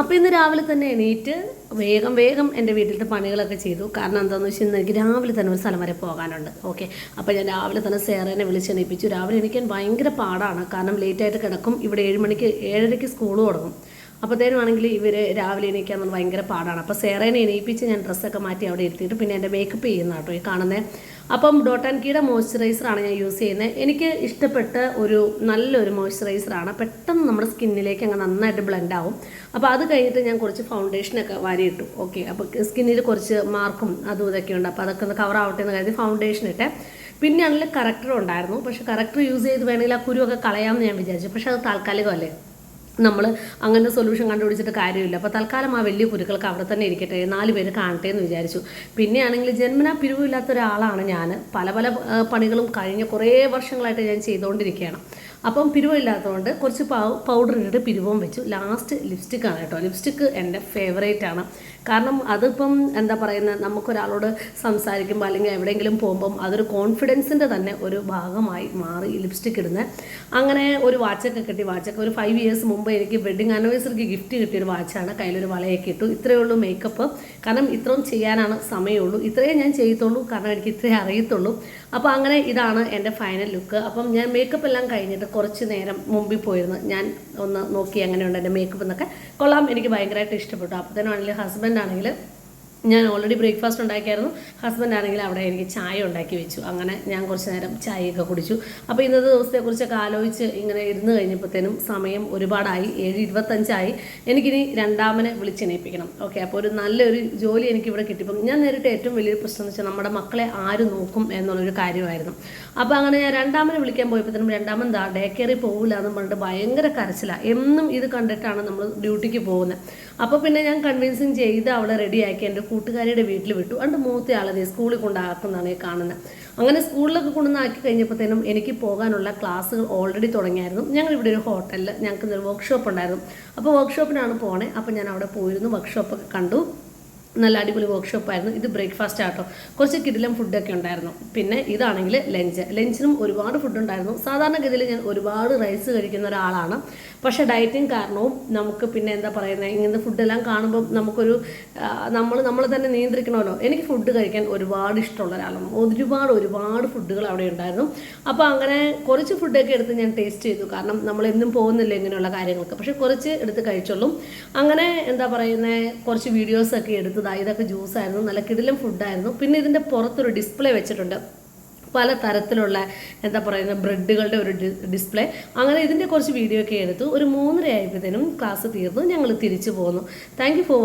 അപ്പോൾ ഇന്ന് രാവിലെ തന്നെ എണീറ്റ് വേഗം വേഗം എന്റെ വീട്ടിലത്തെ പണികളൊക്കെ ചെയ്തു. കാരണം എന്താണെന്ന് വെച്ചാൽ എനിക്ക് രാവിലെ തന്നെ ഒരു സ്ഥലം വരെ പോകാനുണ്ട്. ഓക്കെ? അപ്പോൾ ഞാൻ രാവിലെ തന്നെ സേറേനെ വിളിച്ചെണീപ്പിച്ചു രാവിലെ എണീക്കാൻ ഭയങ്കര പാടാണ്. കാരണം ലേറ്റ് ആയിട്ട് കിടക്കും. ഇവിടെ ഏഴ് മണിക്ക് ഏഴരയ്ക്ക് സ്കൂൾ തുടങ്ങും. അപ്പോഴത്തേനും ആണെങ്കിൽ ഇവർ രാവിലെ എണീക്കാൻ ഭയങ്കര പാടാണ്. അപ്പോൾ സേറേനെ എണീപ്പിച്ച് ഞാൻ ഡ്രസ്സൊക്കെ മാറ്റി അവിടെ ഇരുത്തിയിട്ട് പിന്നെ എന്റെ മേക്കപ്പ് ചെയ്യുന്ന കേട്ടോ ഈ കാണുന്നത് അപ്പം ഡോട്ട് ആൻഡ് കീയുടെ മോയ്സ്ചറൈസറാണ് ഞാൻ യൂസ് ചെയ്യുന്നത്. എനിക്ക് ഇഷ്ടപ്പെട്ട ഒരു നല്ലൊരു മോയ്സ്ചറൈസറാണ്. പെട്ടെന്ന് നമ്മുടെ സ്കിന്നിലേക്ക് അങ്ങ് നന്നായിട്ട് ബ്ലെൻഡ് ആവും. അപ്പോൾ അത് കഴിഞ്ഞിട്ട് ഞാൻ കുറച്ച് ഫൗണ്ടേഷനൊക്കെ വാരിയിട്ടു. ഓക്കെ അപ്പോൾ സ്കിന്നിൽ കുറച്ച് മാർക്കും അതും ഇതൊക്കെ ഉണ്ട്. അപ്പോൾ അതൊക്കെ ഒന്ന് കവർ ആവട്ടെ എന്ന് കരുതി ഫൗണ്ടേഷൻ ഇട്ടെ. പിന്നെ നല്ല കറക്ടർ ഉണ്ടായിരുന്നു. പക്ഷേ കറക്ടർ യൂസ് ചെയ്ത് വേണമെങ്കിൽ ആ കുരുവൊക്കെ കളയാമെന്ന് ഞാൻ വിചാരിച്ചു. പക്ഷേ അത് താൽക്കാലികമല്ലേ? നമ്മൾ അങ്ങനെ സൊല്യൂഷൻ കണ്ടുപിടിച്ചിട്ട് കാര്യമില്ല. അപ്പോൾ തൽക്കാലം ആ വലിയ കുരുക്കൾക്ക് അവിടെ തന്നെ ഇരിക്കട്ടെ നാല് പേര് കാണട്ടെ എന്ന് വിചാരിച്ചു. പിന്നെയാണെങ്കിൽ ജന്മനാ പിരിവില്ലാത്ത ഒരാളാണ് ഞാൻ പല പല പണികളും കഴിഞ്ഞ കുറേ വർഷങ്ങളായിട്ട് ഞാൻ ചെയ്തുകൊണ്ടിരിക്കുകയാണ്. അപ്പം പിരിവില്ലാത്തതുകൊണ്ട് കുറച്ച് പൗഡർ ഇട്ടിട്ട് പിരിവും വെച്ചു. ലാസ്റ്റ് ലിപ്സ്റ്റിക്കാണ് കേട്ടോ. ലിപ്സ്റ്റിക്ക് എന്റെ ഫേവറേറ്റ് ആണ്. കാരണം അതിപ്പം എന്താ പറയുന്നത് നമുക്കൊരാളോട് സംസാരിക്കുമ്പോൾ അല്ലെങ്കിൽ എവിടെയെങ്കിലും പോകുമ്പം അതൊരു കോൺഫിഡൻസിന്റെ തന്നെ ഒരു ഭാഗമായി മാറി ലിപ്സ്റ്റിക് ഇടുന്നത് അങ്ങനെ ഒരു വാച്ചൊക്കെ കിട്ടി. വാച്ചൊക്കെ ഒരു ഫൈവ് ഇയേഴ്സ് മുമ്പ് എനിക്ക് വെഡിങ് ആനിവേഴ്സറിക്ക് ഗിഫ്റ്റ് കിട്ടിയൊരു വാച്ചാണ്. കയ്യിലൊരു വളയൊക്കെ ഇട്ടു. ഇത്രയേ ഉള്ളൂ മേക്കപ്പ് കാരണം ഇത്രയും ചെയ്യാനാണ് സമയമുള്ളൂ. ഇത്രയേ ഞാൻ ചെയ്യത്തുള്ളൂ. കാരണം എനിക്ക് ഇത്രയേ അറിയത്തുള്ളൂ. അപ്പോൾ അങ്ങനെ ഇതാണ് എന്റെ ഫൈനൽ ലുക്ക് അപ്പം ഞാൻ മേക്കപ്പ് എല്ലാം കഴിഞ്ഞിട്ട് കുറച്ച് നേരം മുമ്പിൽ പോയിരുന്നു. ഞാൻ ഒന്ന് നോക്കി അങ്ങനെയുണ്ട് എന്റെ മേക്കപ്പ് എന്നൊക്കെ. കൊള്ളാം. എനിക്ക് ഭയങ്കരമായിട്ട് ഇഷ്ടപ്പെട്ടു. അപ്പോൾ തന്നെ ആണെങ്കിൽ ഹസ്ബൻഡ് ആണെങ്കിൽ ഞാൻ ഓൾറെഡി ബ്രേക്ക്ഫാസ്റ്റ് ഉണ്ടാക്കിയായിരുന്നു. ഹസ്ബൻഡ് ആണെങ്കിൽ അവിടെ എനിക്ക് ചായ ഉണ്ടാക്കി വെച്ചു. അങ്ങനെ ഞാൻ കുറച്ച് നേരം ചായയൊക്കെ കുടിച്ചു. അപ്പോൾ ഇന്നത്തെ ദിവസത്തെക്കുറിച്ചൊക്കെ ആലോചിച്ച് ഇങ്ങനെ ഇരുന്ന് കഴിഞ്ഞപ്പോഴത്തേനും സമയം ഒരുപാടായി. ഏഴ് ഇരുപത്തഞ്ചായി. എനിക്കിനി രണ്ടാമനെ വിളിച്ചെണീപ്പിക്കണം. ഓക്കെ അപ്പോൾ ഒരു നല്ലൊരു ജോലി എനിക്ക് ഇവിടെ കിട്ടിയപ്പം ഞാൻ നേരിട്ട് ഏറ്റവും വലിയൊരു പ്രശ്നം എന്ന് വെച്ചാൽ നമ്മുടെ മക്കളെ ആര് നോക്കും എന്നുള്ളൊരു കാര്യമായിരുന്നു. അപ്പോൾ അങ്ങനെ ഞാൻ രണ്ടാമനെ വിളിക്കാൻ പോയപ്പോഴത്തേനും രണ്ടാമൻ ദാ ഡേ കെയറിൽ പോകില്ല എന്ന് പറഞ്ഞിട്ട് ഭയങ്കര കരച്ചിലാണ് എന്നും ഇത് കണ്ടിട്ടാണ് നമ്മൾ ഡ്യൂട്ടിക്ക് പോകുന്നത് അപ്പോൾ പിന്നെ ഞാൻ കൺവിൻസിങ് ചെയ്ത് അവളെ റെഡിയാക്കി എന്റെ കൂട്ടുകാരിയുടെ വീട്ടിൽ വിട്ടു. അണ്ട് മൂത്ത ആളെ സ്കൂളിൽ കൊണ്ടാക്കുന്നതാണ് കാണുന്നത് അങ്ങനെ സ്കൂളിലൊക്കെ കൊണ്ടുവന്നാക്കി കഴിഞ്ഞപ്പോഴത്തേനും എനിക്ക് പോകാനുള്ള ക്ലാസ്സുകൾ ഓൾറെഡി തുടങ്ങിയായിരുന്നു. ഞങ്ങൾ ഇവിടെ ഒരു ഹോട്ടലിൽ ഞങ്ങൾക്ക് ഒരു വർക്ക്ഷോപ്പ് ഉണ്ടായിരുന്നു അപ്പോൾ വർക്ക്ഷോപ്പിനാണ് പോണേ. അപ്പോൾ ഞാൻ അവിടെ പോയിരുന്നു. വർക്ക്ഷോപ്പൊക്കെ കണ്ടു. നല്ല അടിപൊളി വർക്ക്ഷോപ്പായിരുന്നു ഇത് ബ്രേക്ക്ഫാസ്റ്റ് ആട്ടോ. കുറച്ച് കിടിലം ഫുഡൊക്കെ ഉണ്ടായിരുന്നു. പിന്നെ ഇതാണെങ്കിൽ ലഞ്ച് ലഞ്ചിനും ഒരുപാട് ഫുഡ് ഉണ്ടായിരുന്നു. സാധാരണഗതിയിൽ ഞാൻ ഒരുപാട് റൈസ് കഴിക്കുന്ന ഒരാളാണ്. പക്ഷേ ഡയറ്റിങ് കാരണവും നമുക്ക് പിന്നെ എന്താ പറയുന്നത് ഇങ്ങനത്തെ ഫുഡെല്ലാം കാണുമ്പോൾ നമുക്കൊരു നമ്മൾ നമ്മൾ തന്നെ നിയന്ത്രിക്കണമല്ലോ. എനിക്ക് ഫുഡ് കഴിക്കാൻ ഒരുപാട് ഇഷ്ടമുള്ള ഒരാളാണ്. ഒരുപാട് ഒരുപാട് ഫുഡുകൾ അവിടെ ഉണ്ടായിരുന്നു. അപ്പോൾ അങ്ങനെ കുറച്ച് ഫുഡൊക്കെ എടുത്ത് ഞാൻ ടേസ്റ്റ് ചെയ്തു. കാരണം നമ്മൾ എന്നും പോകുന്നില്ല ഇങ്ങനെയുള്ള കാര്യങ്ങൾക്ക്. പക്ഷേ കുറച്ച് എടുത്ത് കഴിച്ചോളും. അങ്ങനെ എന്താ പറയുന്നത് കുറച്ച് വീഡിയോസൊക്കെ എടുത്തതാ ഇതൊക്കെ ജ്യൂസായിരുന്നു നല്ല കിടിലം ഫുഡായിരുന്നു പിന്നെ ഇതിന്റെ പുറത്തൊരു ഡിസ്പ്ലേ വെച്ചിട്ടുണ്ട്. പല തരത്തിലുള്ള എന്താ പറയുന്നത് ബ്രെഡുകളുടെ ഒരു ഡിസ്പ്ലേ അങ്ങനെ ഇതിന്റെ കുറച്ച് വീഡിയോ ഒക്കെ എടുത്തു. ഒരു മൂന്നര ആയപ്പോഴത്തേനും ക്ലാസ് തീർന്നു. ഞങ്ങൾ തിരിച്ചു പോന്നു. Thank you for